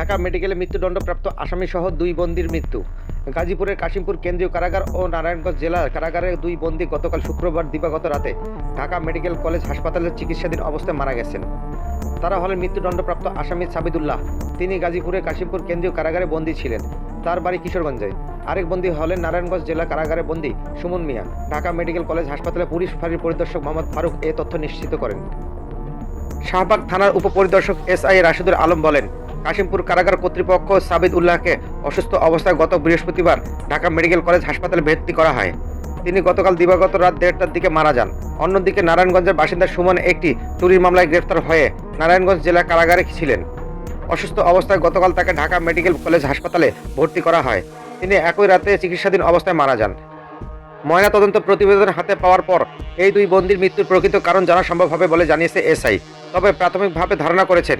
ঢাকা মেডিকেলে মৃত্যুদণ্ডপ্রাপ্ত আসামি সহ দুই বন্দির মৃত্যু। গাজীপুরের কাশিমপুর কেন্দ্রীয় কারাগার ও নারায়ণগঞ্জ জেলার কারাগারের দুই বন্দী গতকাল শুক্রবার দিবাগত রাতে ঢাকা মেডিকেল কলেজ হাসপাতালে চিকিৎসাধীন অবস্থায় মারা গেছেন। তারা হলেন মৃত্যুদণ্ডপ্রাপ্ত আসামি সাবিদুল্লাহ। তিনি গাজীপুরের কাশিমপুর কেন্দ্রীয় কারাগারে বন্দী ছিলেন। তার বাড়ি কিশোরগঞ্জে। আরেক বন্দী হলেন নারায়ণগঞ্জ জেলা কারাগারে বন্দী সুমন মিয়া। ঢাকা মেডিকেল কলেজ হাসপাতালে পুলিশ ফাঁড়ির পরিদর্শক মোহাম্মদ ফারুক এ তথ্য নিশ্চিত করেন। শাহবাগ থানার উপপরিদর্শক এস আই রাশিদুল আলম বলেন কাশিমপুর কারাগার কর্তৃপক্ষ সাবিদ উল্লাহকে অসুস্থ অবস্থায় গত বৃহস্পতিবার ঢাকা মেডিকেল কলেজ হাসপাতালে ভর্তি করা হয়। তিনি গতকাল দিবাগত রাত দেড়টার দিকে মারা যান। অন্যদিকে নারায়ণগঞ্জের বাসিন্দা সুমন একটি চুরির মামলায় গ্রেফতার হয়ে নারায়ণগঞ্জ জেলা কারাগারে ছিলেন। অসুস্থ অবস্থায় গতকাল তাকে ঢাকা মেডিকেল কলেজ হাসপাতালে ভর্তি করা হয়। তিনি একই রাতে চিকিৎসাধীন অবস্থায় মারা যান। ময়নাতদন্ত প্রতিবেদন হাতে পাওয়ার পর এই দুই বন্দির মৃত্যুর প্রকৃত কারণ জানা সম্ভব হবে বলে জানিয়েছে এসআই। তবে প্রাথমিকভাবে ধারণা করেছেন